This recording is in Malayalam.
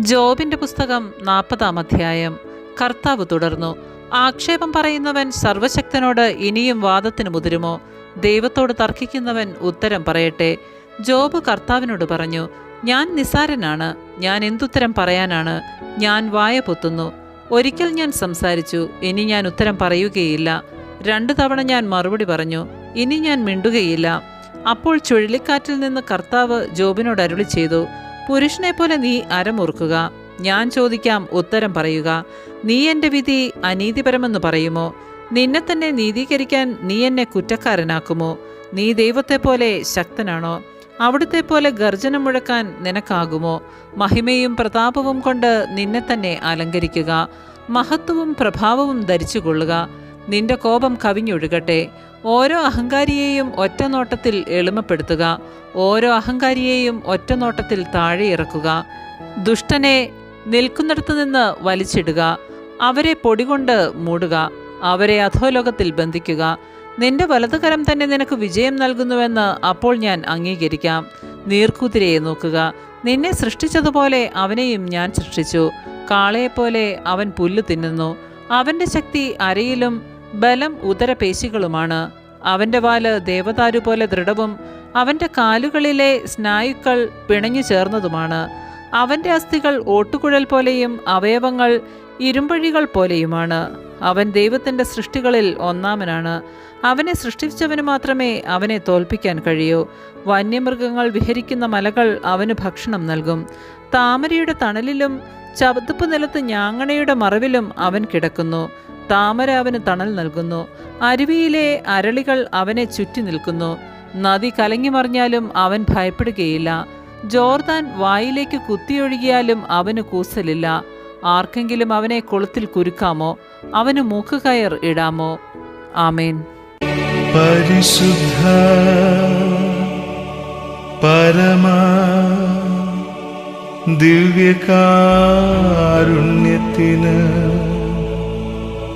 ജോബിന്റെ പുസ്തകം നാൽപ്പതാം അധ്യായം. കർത്താവ് തുടർന്നു ആക്ഷേപം പറയുന്നവൻ സർവശക്തനോട് ഇനിയും വാദത്തിന് മുതിരുമോ? ദൈവത്തോട് തർക്കിക്കുന്നവൻ ഉത്തരം പറയട്ടെ. ജോബ് കർത്താവിനോട് പറഞ്ഞു ഞാൻ നിസാരനാണ് ഞാൻ എന്തുത്തരം പറയാനാണ്? ഞാൻ വായ പൊത്തുന്നു. ഒരിക്കൽ ഞാൻ സംസാരിച്ചു ഇനി ഞാൻ ഉത്തരം പറയുകയില്ല. രണ്ടു തവണ ഞാൻ മറുപടി പറഞ്ഞു ഇനി ഞാൻ മിണ്ടുകയില്ല. അപ്പോൾ ചുഴലിക്കാറ്റിൽ നിന്ന് കർത്താവ് ജോബിനോട് അരുളി ചെയ്തു പുരുഷനെ പോലെ നീ അരമുറുക്കുക. ഞാൻ ചോദിക്കാം ഉത്തരം പറയുക. നീ എന്റെ വിധി അനീതിപരമെന്ന് പറയുമോ? നിന്നെ തന്നെ നീതീകരിക്കാൻ നീ എന്നെ കുറ്റക്കാരനാക്കുമോ? നീ ദൈവത്തെ പോലെ ശക്തനാണോ? അവിടുത്തെ പോലെ ഗർജനം മുഴക്കാൻ നിനക്കാകുമോ? മഹിമയും പ്രതാപവും കൊണ്ട് നിന്നെ തന്നെ അലങ്കരിക്കുക. മഹത്വവും പ്രഭാവവും ധരിച്ചുകൊള്ളുക. നിന്റെ കോപം കവിഞ്ഞൊഴുകട്ടെ. ഓരോ അഹങ്കാരിയെയും ഒറ്റനോട്ടത്തിൽ എളിമപ്പെടുത്തുക. ഓരോ അഹങ്കാരിയെയും ഒറ്റനോട്ടത്തിൽ താഴെ ഇറക്കുക. ദുഷ്ടനെ നിൽക്കുന്നിടത്തു നിന്ന് വലിച്ചിടുക. അവരെ പൊടികൊണ്ട് മൂടുക. അവരെ അധോലോകത്തിൽ ബന്ധിക്കുക. നിന്റെ വലതുകരം തന്നെ നിനക്ക് വിജയം നൽകുന്നുവെന്ന് അപ്പോൾ ഞാൻ അംഗീകരിക്കാം. നീർക്കുതിരയെ നോക്കുക. നിന്നെ സൃഷ്ടിച്ചതുപോലെ അവനെയും ഞാൻ സൃഷ്ടിച്ചു. കാളയെപ്പോലെ അവൻ പുല്ല് തിന്നുന്നു. അവന്റെ ശക്തി അരയിലും ബലം ഉദരപേശികളുമാണ്. അവന്റെ വാൽ ദേവദാരു പോലെ ദൃഢവും അവന്റെ കാലുകളിലെ സ്നായുക്കൾ പിണഞ്ഞു ചേർന്നതുമാണ്. അവന്റെ അസ്ഥികൾ ഓട്ടുകുഴൽ പോലെയും അവയവങ്ങൾ ഇരുമ്പഴികൾ പോലെയുമാണ്. അവൻ ദൈവത്തിന്റെ സൃഷ്ടികളിൽ ഒന്നാമനാണ്. അവനെ സൃഷ്ടിച്ചവന് മാത്രമേ അവനെ തോൽപ്പിക്കാൻ കഴിയൂ. വന്യമൃഗങ്ങൾ വിഹരിക്കുന്ന മലകൾ അവന് ഭക്ഷണം നൽകും. താമരയുടെ തണലിലും ചതുപ്പ് നിലത്ത് ഞാങ്ങണയുടെ മറവിലും അവൻ കിടക്കുന്നു. താമര അവന് തണൽ നൽകുന്നു. അരുവിയിലെ അരളികൾ അവനെ ചുറ്റി നിൽക്കുന്നു. നദി കലങ്ങി മറിഞ്ഞാലും അവൻ ഭയപ്പെടുകയില്ല. ജോർദാൻ വായിലേക്ക് കുത്തിയൊഴുകിയാലും അവന് കൂസലില്ല. ആർക്കെങ്കിലും അവനെ കൊളുത്തിൽ കുരുക്കാമോ? അവന് മൂക്കുകയർ ഇടാമോ? ആമേൻ. പരിശുദ്ധ പരമാ ദിവ്യകാരുണ്യത്തിന്